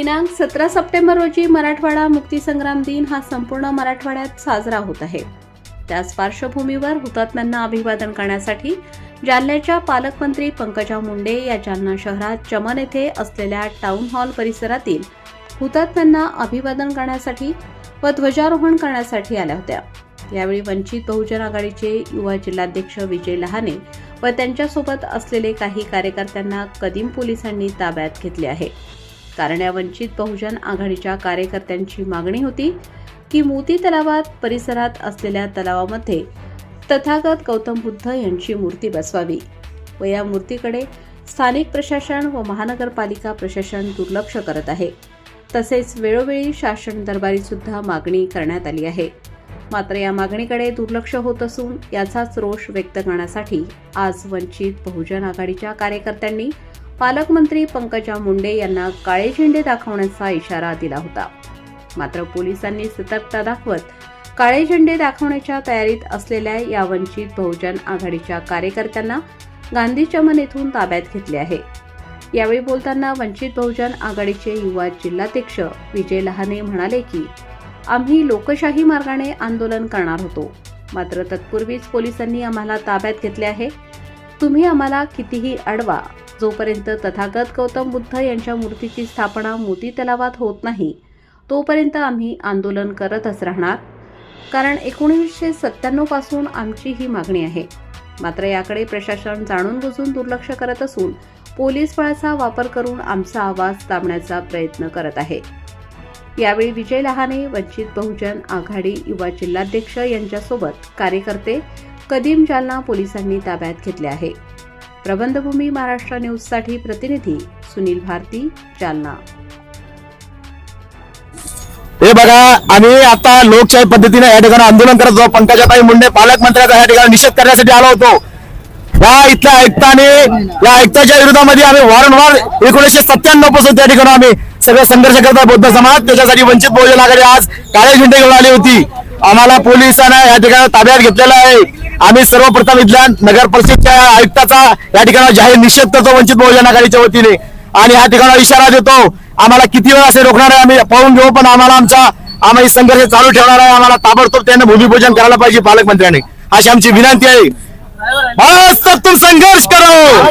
दिनांक सतरा सप्टेंबर रोजी मराठवाडा मुक्तीसंग्राम दिन हा संपूर्ण मराठवाड्यात साजरा होत आहे. त्याच पार्श्वभूमीवर हुतात्म्यांना अभिवादन करण्यासाठी जालन्याच्या पालकमंत्री पंकजा मुंडे या जालना शहरात चमन येथे असलेल्या टाउन हॉल परिसरातील हुतात्म्यांना अभिवादन करण्यासाठी व ध्वजारोहण करण्यासाठी आल्या होत्या. यावेळी वंचित बहुजन आघाडीचे युवा जिल्हाध्यक्ष विजय लहाने व त्यांच्यासोबत असलेले काही कार्यकर्त्यांना कदीम पोलिसांनी ताब्यात घेतले आहे. कारण या वंचित बहुजन आघाडीच्या कार्यकर्त्यांची मागणी होती की मोती तलावात परिसरात असलेल्या तलावामध्ये तथागत गौतम बुद्ध यांची मूर्ती बसवावी व या मूर्तीकडे स्थानिक प्रशासन व महानगरपालिका प्रशासन दुर्लक्ष करत आहे. तसेच वेळोवेळी शासन दरबारी सुद्धा मागणी करण्यात आली आहे. मात्र या मागणीकडे दुर्लक्ष होत असून याचाच रोष व्यक्त करण्यासाठी आज वंचित बहुजन आघाडीच्या कार्यकर्त्यांनी पालकमंत्री पंकजा मुंडे यांना काळे झेंडे दाखवण्याचा इशारा दिला होता. मात्र पोलिसांनी सतर्कता दाखवत काळे झेंडे दाखवण्याच्या तयारीत असलेल्या या वंचित बहुजन आघाडीच्या कार्यकर्त्यांना गांधी चमन येथून ताब्यात घेतले आहे. यावेळी बोलताना वंचित बहुजन आघाडीचे युवा जिल्हाध्यक्ष विजय लहाने म्हणाले की आम्ही लोकशाही मार्गाने आंदोलन करणार होतो. मात्र तत्पूर्वीच पोलिसांनी आम्हाला ताब्यात घेतले आहे. तुम्ही आम्हाला कितीही अडवा जोपर्यंत तथागत गौतम बुद्ध यांच्या मूर्तीची स्थापना मोती तलावात होत नाही तोपर्यंत आम्ही आंदोलन करतच राहणार. कारण एकोणीसशे सत्त्याण्णवपासून आमची ही मागणी आहे. मात्र याकडे प्रशासन जाणून बुजून दुर्लक्ष करत असून पोलीस बळाचा वापर करून आमचा आवाज दाबण्याचा प्रयत्न करत आहे. यावेळी विजय लहाने वंचित बहुजन आघाडी युवा जिल्हाध्यक्ष यांच्यासोबत कार्यकर्ते कदीम जालना पोलिसांनी ताब्यात घेतले आहे. प्रबंधभूमी महाराष्ट्र न्यूजसाठी प्रतिनिधी सुनील भारती जालना. हे बघा आम्ही आता लोकशाही पद्धतीने या ठिकाणी आंदोलन करत होतो पंकजाताई मुंडे पालकमंत्र्याचा या ठिकाणी निषेध करण्यासाठी आलो होतो. या इथल्या आयुक्ताने या आयुक्ताच्या विरोधामध्ये आम्ही वारंवार एकोणीसशे सत्त्याण्णवपासून त्या ठिकाणी आम्ही सगळे संघर्ष करत बौद्ध समाज त्याच्यासाठी वंचित बहुजन आघाडी आज काळे झेंडे घेऊन आली होती. आम्हाला पोलिसांना या ठिकाणी ताब्यात घेतलेला आहे. आम्ही सर्वप्रथम इथल्या नगर परिषदच्या आयुक्ताचा या ठिकाणी जाहीर निषेध करतो वंचित बहुजन आघाडीच्या वतीने. आणि या ठिकाणी इशारा देतो आम्हाला किती वेळ असे रोखणार आहे आम्ही पळून घेऊ पण आम्हाला आमचा आम्ही संघर्ष चालू ठेवणार आहे आम्हाला ताबडतोब त्यांना भूमिपूजन करायला पाहिजे पालकमंत्र्यांनी. अशी आमची विनंती आहे. तक तुम संघर्ष करो!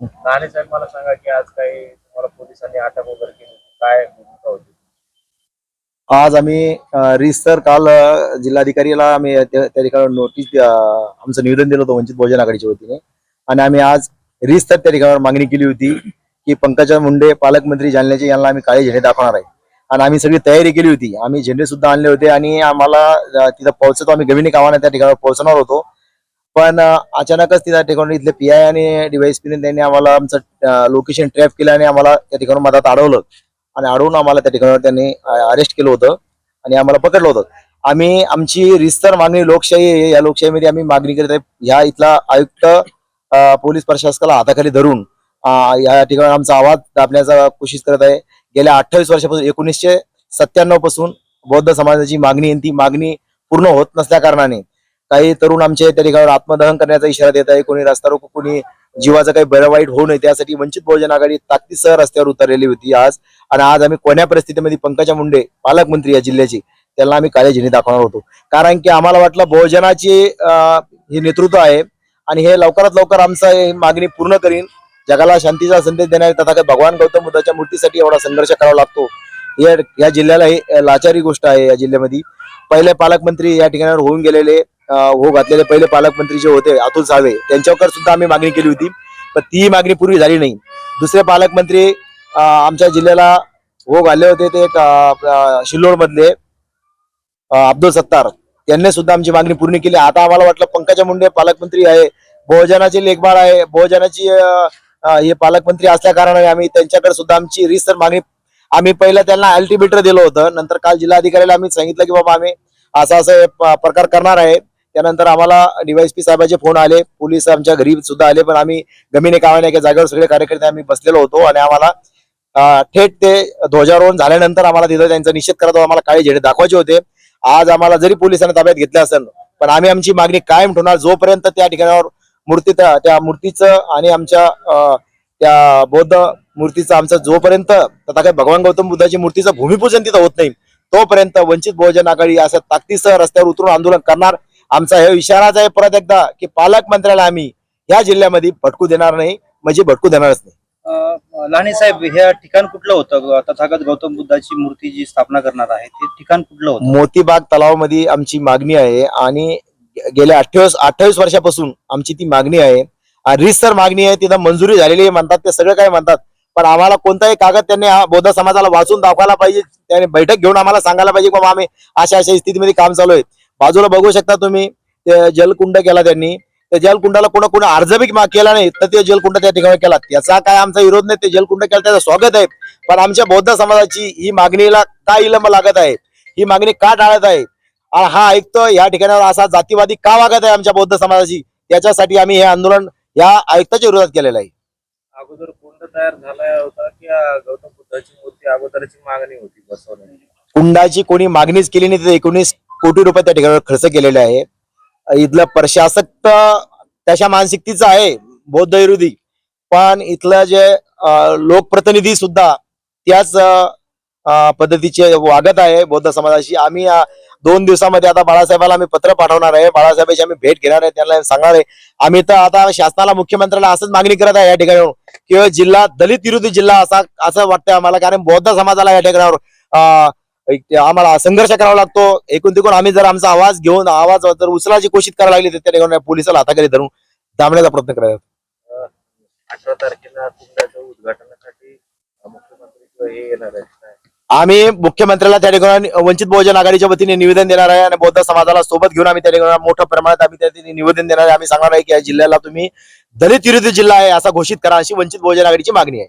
नाणे साहेब मला सांगा की आज काही तुम्हाला पोलिसांनी अटक वगैरे केली. काय? आज आम्ही रिसर काल जिल्हाधिकारीला आम्ही त्या ठिकाणी नोटीस आमचं निवेदन दिलं होतं वंचित बहुजन आघाडीच्या वतीने. आणि आम्ही आज रिसर त्या ठिकाणावर मागणी केली होती की पंकजा मुंडे पालकमंत्री जालन्याचे यांना आम्ही काळे झेंडे दाखवणार आहे. आणि आम्ही सगळी तयारी केली होती. आम्ही झेंडे सुद्धा आणले होते आणि आम्हाला तिथं पोहोचतो आम्ही गविनी कामाने त्या ठिकाणावर पोहोचणार होतो. पण अचानकच त्या ठिकाणी इथले पी आय आणि डीवायएसपीने त्यांनी आम्हाला आमचं लोकेशन ट्रॅप केलं आणि आम्हाला त्या ठिकाणी मधात अडवलं आणि अडवून आम्हाला त्या ठिकाणी त्यांनी अरेस्ट केलं होतं. आणि आम्हाला पकडलं होतं. आम्ही आमची रिस्तर मागणी लोकशाही या लोकशाहीमध्ये आम्ही मागणी करत आहे. ह्या इथला आयुक्त पोलीस प्रशासकाला हाताखाली धरून या ठिकाणी आमचा आवाज दाबण्याचा कोशिश करत आहे. गेल्या अठ्ठावीस वर्षापासून एकोणीसशे सत्त्याण्णवपासून बौद्ध समाजाची मागणी आहे ती मागणी पूर्ण होत नसल्या कारणाने काही तरुण आमचे त्या ठिकाणी आत्मदहन करण्याचा इशारा देत आहे. कोणी रस्ता रोको कोणी जीवाचं काही बरं वाईट होऊ नये त्यासाठी वंचित बहुजन आघाडी ताकदीसह रस्त्यावर उतरलेली होती आज. आणि आज आम्ही कोण्या परिस्थितीमध्ये पंकजा मुंडे पालकमंत्री या जिल्ह्याची त्यांना आम्ही काळ्या झेंडे दाखवणार होतो. कारण की आम्हाला वाटलं बहुजनाचे हे नेतृत्व आहे. आणि हे लवकरात लवकर आमचा मागणी पूर्ण करीन. जगाला शांतीचा संदेश देणारे तथागत भगवान गौतम बुद्धाच्या मूर्तीसाठी एवढा संघर्ष करावा लागतो. या या जिल्ह्याला हे लाचारी गोष्ट आहे या जिल्ह्यामध्ये. पहिले पालकमंत्री या ठिकाणावर होऊन गेलेले. हो घातलेले पहिले पालकमंत्री जे होते अतुल सावे त्यांच्यावर सुद्धा आम्ही मागणी केली होती. पण ती मागणी पूर्वी झाली नाही. दुसरे पालकमंत्री आमच्या जिल्ह्याला हो घातले होते ते शिल्लोड मधले अब्दुल सत्तार. त्यांनी सुद्धा आमची मागणी पूर्ण केली. आता आम्हाला वाटलं पंकजा मुंडे पालकमंत्री आहे बहुजनाची लेखबाळ आहे बहुजनाची हे पालकमंत्री असल्या कारणाने आम्ही त्यांच्याकडे सुद्धा आमची रिसर मागणी आम्ही पहिला त्यांना अल्टिमेटर दिलं होतं. नंतर काल जिल्हाधिकाऱ्याला आम्ही सांगितलं की बाबा आम्ही असा असं प्रकार करणार आहे. त्यानंतर आम्हाला डीवायसपी साहेबांचे फोन आले पोलीस आमच्या घरी सुद्धा आले पण आम्ही गमिने कामाने एका जागेवर सगळे कार्यकर्ते आम्ही बसलेलो होतो आणि आम्हाला थेट ते ध्वजारोहण झाल्यानंतर आम्हाला तिथं त्यांचा निषेध करत आम्हाला काळे झेडे दाखवायचे होते. आज आम्हाला जरी पोलिसांनी ताब्यात घेतले असेल पण आम्ही आमची मागणी कायम ठेवणार जोपर्यंत त्या ठिकाणावर मूर्ती त्या त्या मूर्तीचं आणि आमच्या त्या बौद्ध मूर्तीचं आमचं जोपर्यंत तथागत भगवान गौतम बुद्धाची मूर्तीचं भूमिपूजन तिथं होत नाही तोपर्यंत वंचित बहुजन आघाडी असं ताकदीसह रस्त्यावर उतरून आंदोलन करणार आमचा हे इशाराच आहे परत एकदा की पालकमंत्र्याला आम्ही या जिल्ह्यामध्ये भटकू देणार नाही म्हणजे भटकू देणारच नाही. अं, लाहणे साहेब हे ठिकाण कुठलं होतं? तथागत गौतम बुद्धाची मूर्ती जी स्थापना करणार आहे ते ठिकाण कुठलं होतं? मोतीबाग तलावामध्ये आमची मागणी आहे आणि गेल्या अठ्ठावीस अठ्ठावीस वर्षापासून आमची ती मागणी आहे. रीतसर मागणी आहे तिथं मंजुरी झालेली आहे म्हणतात ते सगळं काय म्हणतात. पण आम्हाला कोणताही कागद त्यांनी हा बौद्ध समाजाला वाचून दाखवायला पाहिजे त्याने बैठक घेऊन आम्हाला सांगायला पाहिजे बाबा आम्ही अशा अशा स्थितीमध्ये काम चालू आहे. बाजूला बघू शकता तुम्ही ते जलकुंड केला त्यांनी. त्या जलकुंडाला कोणा कोणा अर्ज बी मा- केला नाही तर ते जलकुंड त्या ठिकाणी केला त्याचा काय आमचा विरोध नाही ते जलकुंड केला त्याचं स्वागत आहे. पण आमच्या बौद्ध समाजाची ही मागणीला का विलंब लागत आहे? ही मागणी का टाळत आहे? हा आयुक्त या ठिकाणावर असा जातीवादी का वागत आहे आमच्या बौद्ध समाजाची त्याच्यासाठी आम्ही हे आंदोलन या आयुक्ताच्या विरोधात केलेलं आहे. अगोदर कुंड तयार झाला होता की गौतम बुद्धाची मूर्ती अगोदरची मागणी होती बसवण्याची? कुंडाची कोणी मागणीच केली नाही तर एकोणीस कोटी रुपये त्या ठिकाणी खर्च केलेले आहे. इथलं प्रशासक त्याच्या मानसिकतेचं आहे बौद्ध विरोधी पण इथलं जे लोकप्रतिनिधी सुद्धा त्याच पद्धतीचे वागत आहे बौद्ध समाजाशी. आम्ही दोन दिवसामध्ये आता बाळासाहेबाला आम्ही पत्र पाठवणार आहे. बाळासाहेबांची आम्ही भेट घेणार आहे त्यांना सांगणार आहे. आम्ही तर आता शासनाला मुख्यमंत्र्याला असंच मागणी करत आहे या ठिकाणी किंवा जिल्हा दलित विरोधी जिल्हा असा असं वाटतं आम्हाला. कारण बौद्ध समाजाला या ठिकाणावर अं, आम्हाला संघर्ष करावा लागतो. एकूण तिकून आम्ही जर आमचा आवाज घेऊन आवाज जर उचलायची कोशिश करायला लागली तर त्या ठिकाणी पोलिसाला हाताखाली धरून दाबण्याचा प्रयत्न करायचा. अठरा तारखेला कुंडाच्या उद्घाटनासाठी मुख्यमंत्री हे येणार आम्ही मुख्यमंत्र्याला त्या ठिकाणी वंचित बहुजन आघाडीच्या वतीने निवेदन देणार आहे आणि बौद्ध समाजाला सोबत घेऊन आम्ही त्या ठिकाणी मोठ्या प्रमाणात आम्ही त्या ठिकाणी निवेदन देणार आहे. आम्ही सांगणार आहे की या जिल्ह्याला तुम्ही दलित विरोधी जिल्हा आहे असा घोषित करा अशी वंचित बहुजन आघाडीची मागणी आहे.